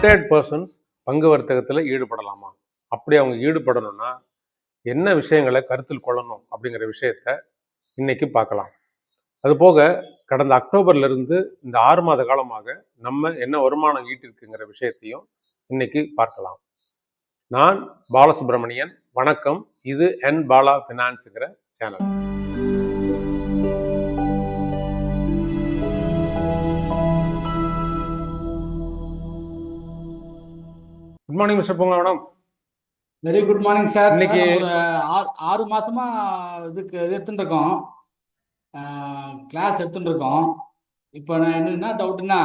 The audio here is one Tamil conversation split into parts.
ரிட்டையர்ட் பர்சன்ஸ் பங்கு வர்த்தகத்தில் ஈடுபடலாமா? அப்படி அவங்க ஈடுபடணும்னா என்ன விஷயங்களை கருத்தில் கொள்ளணும் அப்படிங்கிற விஷயத்த இன்னைக்கு பார்க்கலாம். அது போக கடந்த அக்டோபர்ல இருந்து இந்த ஆறு மாத காலமாக நம்ம என்ன வருமானம் ஈட்டிருக்குங்கிற விஷயத்தையும் இன்னைக்கு பார்க்கலாம். நான் பாலசுப்ரமணியன். வணக்கம். இது என் Bala ஃபினான்ஸுங்கிற channel good morning mister Poonga madam very good morning sir இன்னைக்கு- ஆறு மாசமா இதுக்கு இது எடுத்துட்டு இருக்கோம் கிளாஸ் எடுத்துட்டு இருக்கோம் இப்போ நான் என்ன டவுட்னா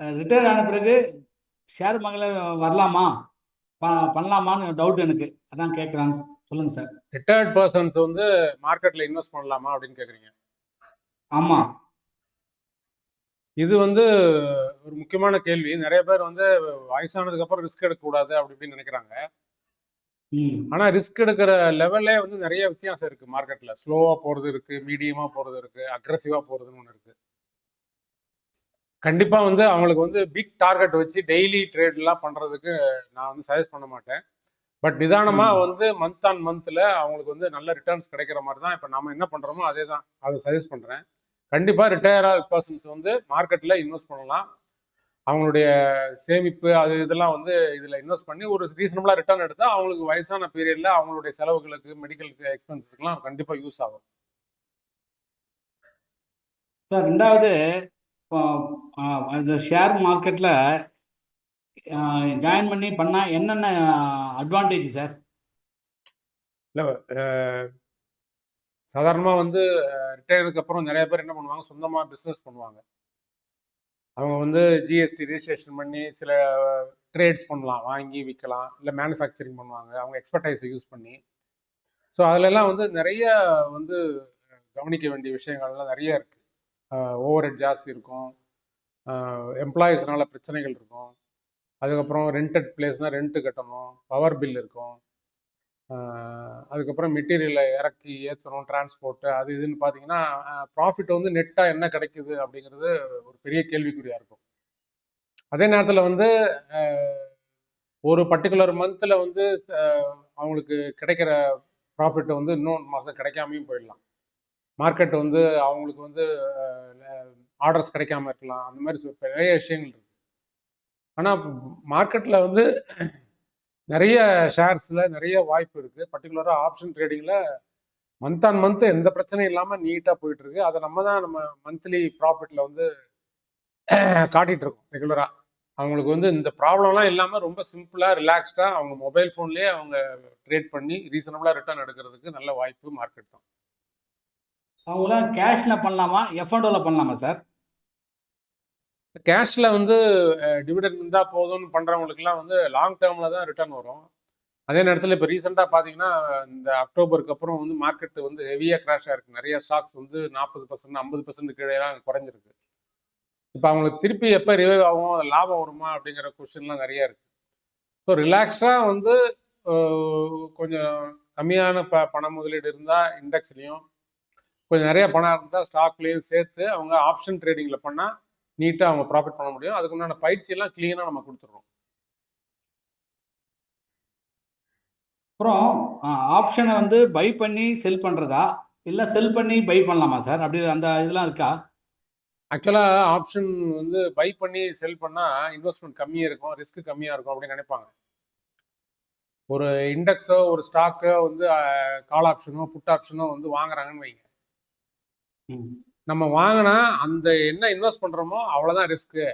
ரிட்டையர் ஆன பிறகு ஷேர் மகள வரலாமா? பண்ணலாமான்னு டவுட் எனக்கு. அதான் கேட்குறாங்க சொல்லுங்க சார் ரிட்டையர்ட் பர்சன்ஸ் வந்து மார்க்கெட்ல இன்வெஸ்ட் பண்ணலாமா அப்படின்னு கேக்குறீங்க. ஆமாம் இது வந்து ஒரு முக்கியமான கேள்வி. நிறைய பேர் வந்து வயசானதுக்கு அப்புறம் ரிஸ்க் எடுக்க கூடாது அப்படி இப்படின்னு நினைக்கிறாங்க. ஆனா ரிஸ்க் எடுக்கிற லெவல்லே வந்து நிறைய வித்தியாசம் இருக்கு மார்க்கெட்ல ஸ்லோவா போறது இருக்கு மீடியமா போறது இருக்கு அக்ரஸிவா போறதுன்னு ஒன்று இருக்கு. கண்டிப்பா வந்து அவங்களுக்கு வந்து பிக் டார்கெட் வச்சு டெய்லி ட்ரேட் எல்லாம் பண்றதுக்கு நான் வந்து சஜஸ்ட் பண்ண மாட்டேன். பட் நிதானமா. வந்து மந்த் ஆன் மந்த்ல அவங்களுக்கு வந்து நல்ல ரிட்டர்ன்ஸ் கிடைக்கிற மாதிரி தான் இப்போ நம்ம என்ன பண்றோமோ அதே தான் அதை சஜஸ்ட் பண்றேன். கண்டிப்பா ரிட்டையர் பர்சன்ஸ் வந்து மார்க்கெட்ல இன்வெஸ்ட் பண்ணலாம். அவங்களுடைய சேமிப்பு அது இதெல்லாம் வந்து இதுல இன்வெஸ்ட் பண்ணி ஒரு ரீசனபிளா ரிட்டர்ன் எடுத்தா அவங்களுக்கு வயசான பீரியட்ல அவங்களுடைய செலவுகளுக்கு மெடிக்கலுக்கு எக்ஸ்பென்சஸ்க்குலாம் கண்டிப்பா யூஸ் ஆகும். சார் ரெண்டாவது இந்த ஷேர் மார்க்கெட்டில் ஜாயின் பண்ணி பண்ணால் என்னென்ன அட்வான்டேஜ் சார் இல்ல சாதாரணமாக வந்து ரிட்டையருக்கு அப்புறம் நிறைய பேர் என்ன பண்ணுவாங்க? சொந்தமாக பிஸ்னஸ் பண்ணுவாங்க. அவங்க வந்து ஜிஎஸ்டி ரிஜிஸ்ட்ரேஷன் பண்ணி சில ட்ரேட்ஸ் பண்ணலாம். வாங்கி விற்கலாம் இல்லை மேனுஃபேக்சரிங் பண்ணுவாங்க. அவங்க எக்ஸ்பர்டைஸை யூஸ் பண்ணி. ஸோ அதிலெல்லாம் வந்து நிறைய வந்து கவனிக்க வேண்டிய விஷயங்கள்லாம் நிறைய இருக்குது ஓவர் ஹெட் ஜாஸ்தி இருக்கும். எம்ப்ளாயீஸ்னால பிரச்சனைகள் இருக்கும். அதுக்கப்புறம் ரெண்டட் பிளேஸ்னால் ரெண்ட்டு கட்டணும். பவர் பில் இருக்கும். அதுக்கப்புறம் மெட்டீரியலை இறக்கி ஏற்றணும் டிரான்ஸ்போர்ட்டு அது இதுன்னு பார்த்தீங்கன்னா ப்ராஃபிட் வந்து நெட்டாக என்ன கிடைக்குது அப்படிங்கிறது ஒரு பெரிய கேள்விக்குறியாக இருக்கும். அதே நேரத்தில் வந்து ஒரு பர்டிகுலர் மந்தில் வந்து அவங்களுக்கு கிடைக்கிற ப்ராஃபிட் வந்து இன்னொரு மாதம் கிடைக்காமையும் போயிடலாம். மார்க்கெட் வந்து அவங்களுக்கு வந்து ஆர்டர்ஸ் கிடைக்காம இருக்கலாம். அந்த மாதிரி நிறைய விஷயங்கள் இருக்கு. ஆனால் மார்க்கெட்டில் வந்து நிறைய ஷேர்ஸில் நிறைய வாய்ப்பு இருக்குது பர்டிகுலராக ஆப்ஷன் ட்ரேடிங்கில் மந்த் ஆன் மந்த் எந்த பிரச்சனையும் இல்லாமல் நீட்டாக போயிட்டு இருக்கு. அதை நம்ம தான் நம்ம மந்த்லி ப்ராஃபிட்டில் வந்து காட்டிட்டு இருக்கோம் ரெகுலராக அவங்களுக்கு வந்து இந்த ப்ராப்ளம்லாம் இல்லாமல் ரொம்ப சிம்பிளாக ரிலாக்ஸ்டாக அவங்க மொபைல் ஃபோன்லேயே அவங்க ட்ரேட் பண்ணி ரீசனபிளாக ரிட்டர்ன் எடுக்கிறதுக்கு நல்ல வாய்ப்பு மார்க்கெட் தான். அவங்களாம் கேஷில் பண்ணலாமா? எஃப்என்டோவில் பண்ணலாமா சார் கேஷில் வந்து டிவிடெண்ட் இருந்தால் போதும்னு பண்ணுறவங்களுக்குலாம் வந்து லாங் டேர்மில் தான் ரிட்டர்ன் வரும். அதே நேரத்தில் இப்போ ரீசெண்டாக பார்த்தீங்கன்னா இந்த அக்டோபருக்கு அப்புறம் வந்து மார்க்கெட் வந்து ஹெவியாக கிராஷ் ஆயிருக்கு நிறைய ஸ்டாக்ஸ் வந்து நாற்பது பர்சன்ட் ஐம்பது பர்சன்ட் கீழேலாம் குறைஞ்சிருக்கு. இப்போ அவங்களுக்கு திருப்பி எப்போ ரிவைவ் ஆகும் அது லாபம் வருமா அப்படிங்கிற கொஸ்டின்லாம் நிறைய இருக்குது ஸோ ரிலாக்ஸ்டாக வந்து கொஞ்சம் கம்மியான ப பண முதலீடு இருந்தால் இண்டெக்ஸ்லேயும் கொஞ்சம் நிறைய பணம் இருந்தால் ஸ்டாக்லேயும் சேர்த்து அவங்க ஆப்ஷன் ட்ரேடிங்கில் பண்ணால் நீட்டாக அவங்க ப்ராஃபிட் பண்ண முடியும். அதுக்கு உண்டான பயிற்சியெல்லாம் க்ளீனாக நம்ம கொடுத்துட்றோம். அப்புறம் ஆப்ஷனை வந்து பை பண்ணி செல் பண்ணுறதா இல்லை செல் பண்ணி பை பண்ணலாமா சார் அப்படி அந்த இதெல்லாம் இருக்கா? ஆக்சுவலாக ஆப்ஷன் வந்து பை பண்ணி செல் பண்ணால் இன்வெஸ்ட்மெண்ட் கம்மியாக இருக்கும் ரிஸ்க் கம்மியாக இருக்கும் அப்படின்னு நினைப்பாங்க. ஒரு இண்டெக்ஸோ ஒரு ஸ்டாக்கோ வந்து கால் ஆப்ஷனோ புட் ஆப்ஷனோ வந்து வாங்குறாங்கன்னு வைங்க. நம்ம வாங்கினா அந்த என்ன இன்வெஸ்ட் பண்ணுறோமோ அவ்வளோதான் ரிஸ்க்கு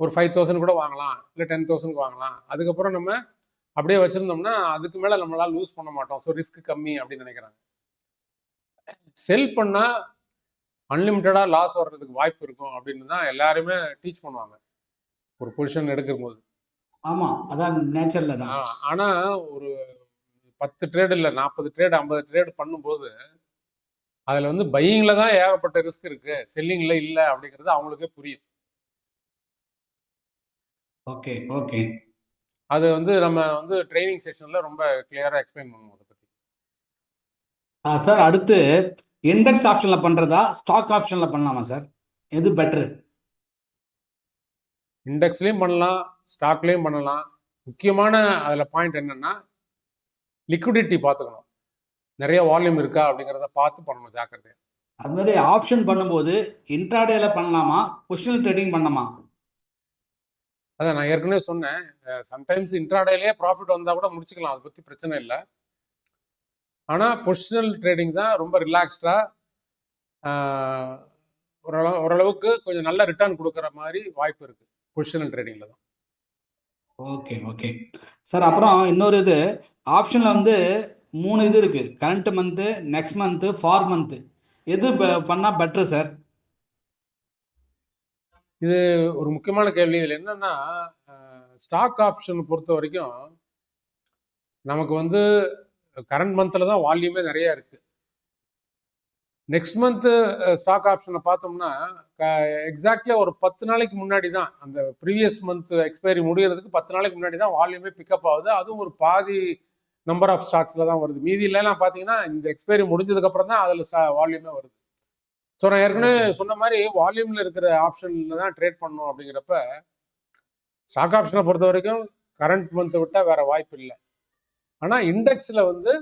ஒரு ஃபைவ் தௌசண்ட் கூட வாங்கலாம் இல்லை டென் தௌசண்ட்க்கு வாங்கலாம். அதுக்கப்புறம் நம்ம அப்படியே வச்சுருந்தோம்னா அதுக்கு மேலே நம்மளால லூஸ் பண்ண மாட்டோம். ஸோ ரிஸ்க் கம்மி அப்படின்னு நினைக்கிறாங்க. செல் பண்ணால் அன்லிமிட்டடாக லாஸ் வர்றதுக்கு வாய்ப்பு இருக்கும் அப்படின்னு தான் எல்லாருமே டீச் பண்ணுவாங்க. ஒரு பொசிஷன் எடுக்கும் போது ஆமாம் அதான் நேச்சரில் தான். ஆ- ஆனா ஒரு பத்து ட்ரேட் இல்ல நாற்பது ட்ரேட் ஐம்பது ட்ரேட் பண்ணும்போது அதுல வந்து பையிங்ல தான் ஏகப்பட்ட ரிஸ்க் இருக்கு. செல்லிங்ல இல்ல அப்படிங்கிறது அவங்களுக்கே புரியும். ஓகே ஓகே அது வந்து நம்ம வந்து ட்ரைனிங் செஷன்ல ரொம்ப கிளியரா எக்ஸ்பிளைன் பண்ணுவோம் அதை பத்தி. சார் அடுத்து இண்டெக்ஸ் ஆப்ஷனில் பண்ணுறதா ஸ்டாக் ஆப்ஷனில் பண்ணலாமா சார் எது பெட்ரு இண்டெக்ஸ்லேயும் பண்ணலாம் ஸ்டாக்லேயும் பண்ணலாம். முக்கியமான அதில் பாயிண்ட் என்னன்னா லிக்விடிட்டி பார்த்துக்கணும் நிறைய வால்யூம் இருக்கா அப்படிங்கிறத பார்த்து பண்ணணும் ஜாக்கிரதையா. அது மாதிரி ஆப்ஷன் பண்ணும்போது இன்ட்ராடேல பண்ணலாமா? பொசிஷனல் ட்ரேடிங் பண்ணலாமா? அதான் நான் ஏற்கனவே சொன்னேன். சம்டைம்ஸ் இன்ட்ராடேலேயே ப்ராஃபிட் வந்தால் கூட முடிச்சுக்கலாம். அதை பற்றி பிரச்சனை இல்லை. ஆனால் பொசிஷனல் ட்ரேடிங் தான் ரொம்ப ரிலாக்ஸ்டாக ஓரளவு ஓரளவுக்கு கொஞ்சம் நல்ல ரிட்டர்ன் கொடுக்குற மாதிரி வாய்ப்பு இருக்குது பொசிஷனல் ட்ரேடிங்கில் தான். ஓகே ஓகே சார் அப்புறம் இன்னொரு இது ஆப்ஷனில் வந்து மூணு இது இருக்குது current month next month for month எது பண்ணால் பெட்ரு சார் இது ஒரு முக்கியமான கேள்வி. இதில் என்னன்னா ஸ்டாக் ஆப்ஷன் பொறுத்த வரைக்கும் நமக்கு வந்து கரண்ட் மந்த்தில் தான் வால்யூமே நிறையா இருக்குது நெக்ஸ்ட் மந்த்து ஸ்டாக் ஆப்ஷனை பார்த்தோம்னா எக்ஸாக்ட்லி ஒரு பத்து நாளைக்கு முன்னாடி தான் அந்த ப்ரீவியஸ் மந்த் எக்ஸ்பைரி முடிகிறதுக்கு பத்து நாளைக்கு முன்னாடி தான் வால்யூமே பிக்கப் ஆகுது. அதுவும் ஒரு பாதி நம்பர் ஆஃப் ஸ்டாக்ஸில் தான் வருது. மீதி இல்லைலாம் பார்த்தீங்கன்னா இந்த எக்ஸ்பைரி முடிஞ்சதுக்கு அப்புறம் தான் அதில் வால்யூமே வருது. ஸோ நான் ஏற்கனவே சொன்ன மாதிரி வால்யூமில் இருக்கிற ஆப்ஷனில் தான் ட்ரேட் பண்ணணும் அப்படிங்கிறப்ப ஸ்டாக் ஆப்ஷனை பொறுத்த வரைக்கும் கரண்ட் மந்த்தை விட்டால் வேற வாய்ப்பு இல்லை. ஆனால் இண்டெக்ஸில் வந்து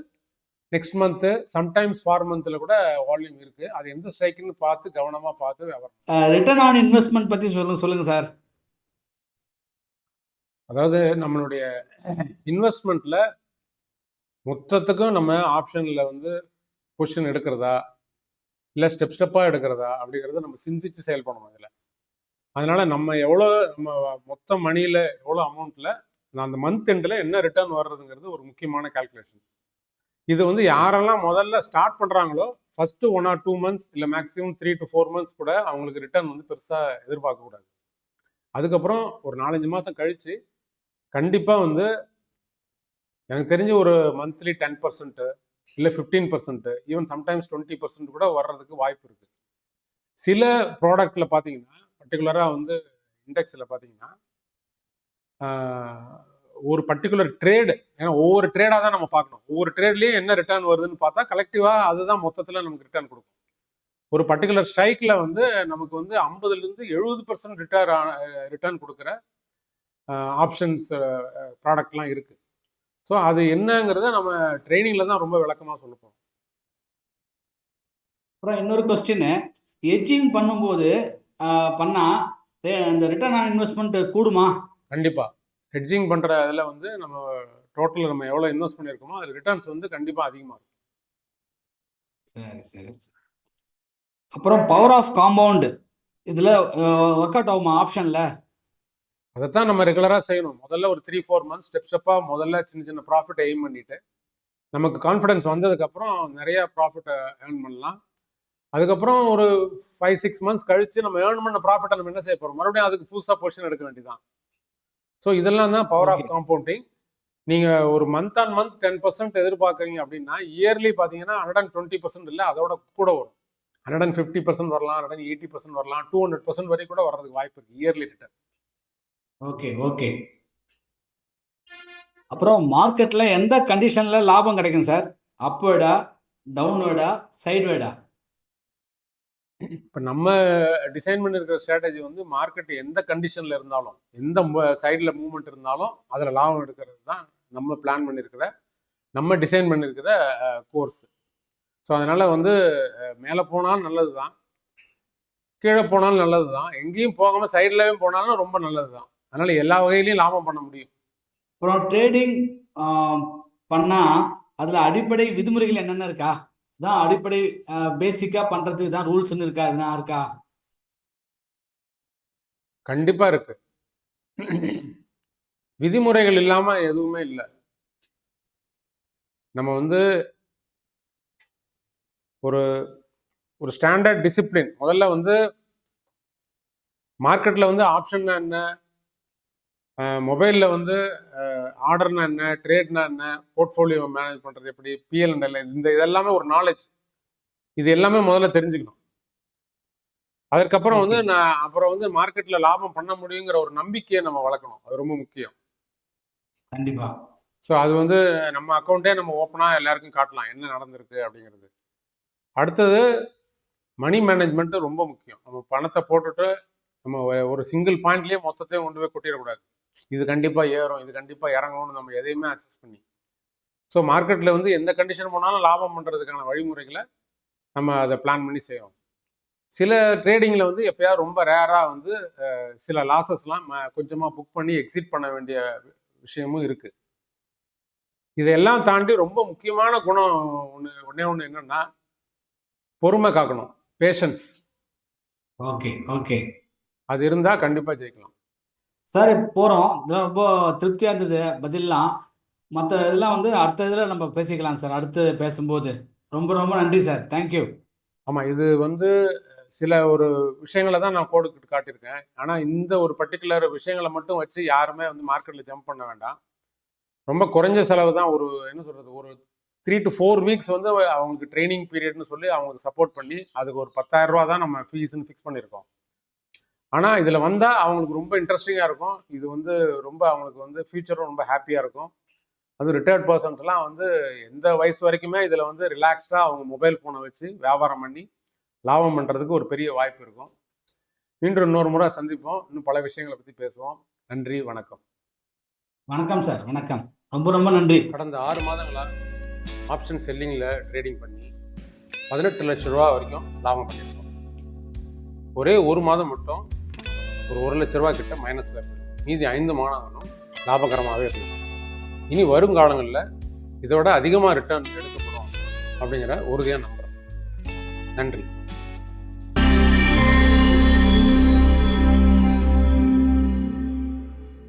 நெக்ஸ்ட் மந்த்து சம்டைம்ஸ் ஃபார் மந்த்தில் கூட வால்யூம் இருக்கு. அது எந்த ஸ்ட்ரைக்குன்னு பார்த்து கவனமாக பார்த்து வியாபாரம் ரிட்டர்ன் ஆன் இன்வெஸ்ட்மெண்ட் பற்றி சொல்லுங்க சொல்லுங்கள் சார். அதாவது நம்மளுடைய இன்வெஸ்ட்மெண்ட்ல மொத்தத்துக்கும் நம்ம ஆப்ஷன்ல வந்து பொசிஷன் எடுக்கிறதா? இல்லை ஸ்டெப் ஸ்டெப்பாக எடுக்கிறதா? அப்படிங்கிறத நம்ம சிந்திச்சு செயல்படணும் இதில் அதனால நம்ம எவ்வளோ நம்ம மொத்த மணியில் எவ்வளோ அமௌண்ட்டில் அந்த மந்த் எண்டில் என்ன ரிட்டர்ன் வர்றதுங்கிறது ஒரு முக்கியமான கால்குலேஷன் இது வந்து யாரெல்லாம் முதல்ல ஸ்டார்ட் பண்ணுறாங்களோ first one or two months இல்லை maximum three to four months கூட அவங்களுக்கு ரிட்டர்ன் வந்து பெருசாக எதிர்பார்க்கக்கூடாது அதுக்கப்புறம் ஒரு நாலஞ்சு மாதம் கழிச்சு கண்டிப்பாக வந்து எனக்கு தெரிஞ்சு ஒரு மந்த்லி டென் பர்சன்ட்டு இல்லை fifteen percent even sometimes twenty percent கூட வர்றதுக்கு வாய்ப்பு இருக்குது சில ப்ராடக்டில் பார்த்தீங்கன்னா பர்டிகுலராக வந்து இண்டெக்ஸில் பார்த்தீங்கன்னா ஒரு பர்டிகுலர் ட்ரேடு ஏன்னா ஒவ்வொரு ட்ரேடாக தான் நம்ம பார்க்கணும். ஒவ்வொரு ட்ரேட்லேயும் என்ன ரிட்டர்ன் வருதுன்னு பார்த்தா கலெக்டிவாக அதுதான் மொத்தத்தில் நமக்கு ரிட்டர்ன் கொடுக்கும். ஒரு பர்டிகுலர் ஸ்ட்ரைக்கில் வந்து நமக்கு வந்து ஐம்பதுலேருந்து எழுபது பர்சன்ட் ரிட்டர் ரிட்டர்ன் கொடுக்குற ஆப்ஷன்ஸ் ப்ராடக்ட்லாம் இருக்குது ஸோ அது என்னங்கிறத நம்ம ட்ரைனிங்ல தான் ரொம்ப விளக்கமாக சொல்ல போறோம் அப்புறம் இன்னொரு கொஸ்டின் எட்ஜிங் பண்ணும்போது பண்ணால் அந்த ரிட்டர்ன் ஆன் இன்வெஸ்ட்மெண்ட் கூடுமா? கண்டிப்பா. ஹெட்ஜிங் பண்ற இதில் வந்து நம்ம டோட்டல் நம்ம எவ்வளோ இன்வெஸ்ட் பண்ணியிருக்கோமோ அது ரிட்டர்ன்ஸ் வந்து கண்டிப்பாக அதிகமாக இருக்கும். சரி சரி. அப்புறம் பவர் ஆஃப் காம்பவுண்ட் இதில் ஒர்க் அவுட் ஆகுமா ஆப்ஷனில் அதைத்தான் நம்ம ரெகுலராக செய்யணும். முதல்ல ஒரு த்ரீ ஃபோர் மந்த்ஸ் ஸ்டெப் ஸ்டெப்பாக முதல்ல சின்ன சின்ன ப்ராஃபிட் எய்ம் பண்ணிட்டு நமக்கு கான்ஃபிடன்ஸ் வந்ததுக்கப்புறம் நிறைய ப்ராஃபிட்டை ஏர்ன் பண்ணலாம். அதுக்கப்புறம் ஒரு ஃபைவ் சிக்ஸ் மந்த்ஸ் கழிச்சு நம்ம ஏர்ன் பண்ண ப்ராஃபிட்டை நம்ம என்ன செய்ய போகிறோம் மறுபடியும் அதுக்கு புதுசாக பொசிஷன் எடுக்க வேண்டியதான் ஸோ இதெல்லாம் தான் பவர் ஆஃப். காம்பவுண்டிங் நீங்கள் ஒரு month on month ten percent எதிர்பார்க்குறீங்க அப்படின்னா இயர்லி பார்த்தீங்கன்னா ஹண்ட்ரட் அண்ட் டுவெண்ட்டி பர்சன்ட் இல்லை அதோட கூட வரும். ஹண்ட்ரட் அண்ட் ஃபிஃப்டி பர்சன்ட் வரலாம் ஹண்ட்ரட் அண்ட் எயிட்டி பர்சன்ட் வரலாம் டூ ஹண்ட்ரட் பர்சன்ட் வரைக்கும் கூட வர்றதுக்கு வாய்ப்பு இருக்குது இயர்லி ரிட்டர்ன் ஓகே ஓகே அப்புறம் மார்க்கெட்டில் எந்த கண்டிஷனில் லாபம் கிடைக்கும் சார் அப்வேர்டா டவுன்வேர்டா சைட்வேர்டா இப்போ நம்ம டிசைன் பண்ணிருக்கிற ஸ்ட்ராட்டஜி வந்து மார்க்கெட் எந்த கண்டிஷனில் இருந்தாலும் எந்த சைடில் மூவ்மெண்ட் இருந்தாலும் அதில் லாபம் எடுக்கிறது தான் நம்ம பிளான் பண்ணியிருக்கிற நம்ம டிசைன் பண்ணியிருக்கிற கோர்ஸ் ஸோ அதனால் வந்து மேலே போனாலும் நல்லது தான் கீழே போனாலும் நல்லது தான் எங்கேயும் போகாமல் சைட்லவே போனாலும் ரொம்ப நல்லது தான் அதனால் எல்லா வகையிலையும் லாபம் பண்ண முடியும். அப்புறம் ட்ரேடிங் பண்ணால் அதில் அடிப்படை விதிமுறைகள் என்னென்ன இருக்கா? தான் அடிப்படை பேசிக்காக பண்ணுறதுக்கு தான் ரூல்ஸ்னு இருக்கா? எதுனா இருக்கா? கண்டிப்பாக இருக்கு. விதிமுறைகள் இல்லாமல் எதுவுமே இல்லை. நம்ம வந்து ஒரு ஒரு ஸ்டாண்டர்ட் டிசிப்ளின் முதல்ல வந்து மார்க்கெட்டில் வந்து ஆப்ஷன்னா என்ன? மொபைலில் வந்து ஆர்டர்னா என்ன ட்ரேட்னா என்ன போர்ட்ஃபோலியோ மேனேஜ் பண்ணுறது எப்படி பிஎல் இந்த இதெல்லாமே ஒரு நாலேஜ் இது எல்லாமே முதல்ல தெரிஞ்சுக்கணும். அதற்கப்புறம் வந்து. நான் அப்புறம் வந்து மார்க்கெட்ல லாபம் பண்ண முடியுங்கிற ஒரு நம்பிக்கையை நம்ம வளர்க்கணும். அது ரொம்ப முக்கியம். கண்டிப்பா. ஸோ அது வந்து நம்ம அக்கௌண்ட்டே நம்ம ஓப்பனாக எல்லாருக்கும் காட்டலாம். என்ன நடந்திருக்கு அப்படிங்கிறது. அடுத்தது மணி மேனேஜ்மெண்ட் ரொம்ப முக்கியம். நம்ம பணத்தை போட்டுட்டு நம்ம ஒரு சிங்கிள் பாயிண்ட்லயே மொத்தத்தையும் கொண்டு போய் கொட்டிடக்கூடாது. இது கண்டிப்பா ஏறும் இது கண்டிப்பா இறங்கும்னு நம்ம எதையுமே அக்சஸ் பண்ணி. ஸோ மார்க்கெட்ல வந்து எந்த கண்டிஷன் போனாலும் லாபம் பண்றதுக்கான வழிமுறைகளை நம்ம அதை பிளான் பண்ணி செய்வோம் சில ட்ரேடிங்ல வந்து எப்பயாவது ரொம்ப ரேரா வந்து சில லாசஸ்லாம் கொஞ்சமா புக் பண்ணி எக்ஸிட் பண்ண வேண்டிய விஷயமும் இருக்கு. இதெல்லாம் தாண்டி ரொம்ப முக்கியமான குணம் ஒன்று ஒன்னே ஒன்று என்னன்னா பொறுமை காக்கணும் பேஷன்ஸ் ஓகே ஓகே அது இருந்தா கண்டிப்பா ஜெயிக்கலாம். சார் இப்போ போகிறோம் ரொம்ப திருப்தியாக இருந்தது. பதிலெலாம். மற்ற இதெல்லாம் வந்து அடுத்த இதில் நம்ம பேசிக்கலாம் சார். அடுத்து பேசும்போது. ரொம்ப ரொம்ப நன்றி சார். தேங்க்யூ ஆமாம் இது வந்து சில ஒரு விஷயங்களை தான் நான் கோடு காட்டியிருக்கேன். ஆனால் இந்த ஒரு பர்டிகுலர் விஷயங்களை மட்டும் வச்சு யாருமே வந்து மார்க்கெட்டில் ஜம்ப் பண்ண வேண்டாம். ரொம்ப குறைஞ்ச செலவு தான் ஒரு என்ன சொல்கிறது ஒரு த்ரீ டு ஃபோர் வீக்ஸ் வந்து அவங்களுக்கு ட்ரைனிங் பீரியட்னு சொல்லி அவங்களுக்கு சப்போர்ட் பண்ணி அதுக்கு ஒரு பத்தாயிரம் ரூபா தான் நம்ம ஃபீஸ்ன்னு ஃபிக்ஸ் பண்ணியிருக்கோம். ஆனா இதுல வந்தா அவங்களுக்கு ரொம்ப இன்ட்ரெஸ்டிங்கா இருக்கும். இது வந்து ரொம்ப அவங்களுக்கு வந்து ஃபியூச்சரும் ரொம்ப ஹாப்பியா இருக்கும். அது ரிட்டையர்ட் பர்சன்ஸ்லாம் வந்து எந்த வயசு வரைக்குமே இதுல வந்து ரிலாக்ஸ்டா அவங்க மொபைல் போனை வச்சு வியாபாரம் பண்ணி லாபம் பண்றதுக்கு ஒரு பெரிய வாய்ப்பு இருக்கும். மீண்டும் இன்னொரு முறை சந்திப்போம். இன்னும் பல விஷயங்களை பத்தி பேசுவோம். நன்றி வணக்கம். வணக்கம் சார். வணக்கம். ரொம்ப ரொம்ப நன்றி. கடந்த ஆறு மாதங்களா ஆப்ஷன் செல்லிங்ல ட்ரேடிங் பண்ணி பதினெட்டு லட்சம் ரூபா வரைக்கும் லாபம் பண்ணியிருக்கோம். ஒரே ஒரு மாதம் மட்டும் ஒரு ஒரு லட்ச ரூபா கிட்ட மைனஸில் மீதி ஐந்து மாதங்களும் லாபகரமாகவே இருக்கும் இனி வருங்காலங்களில் இதோட அதிகமாக ரிட்டர்ன் எடுக்கப்படும் அப்படிங்கிற உறுதியாக நம்புகிறோம் நன்றி.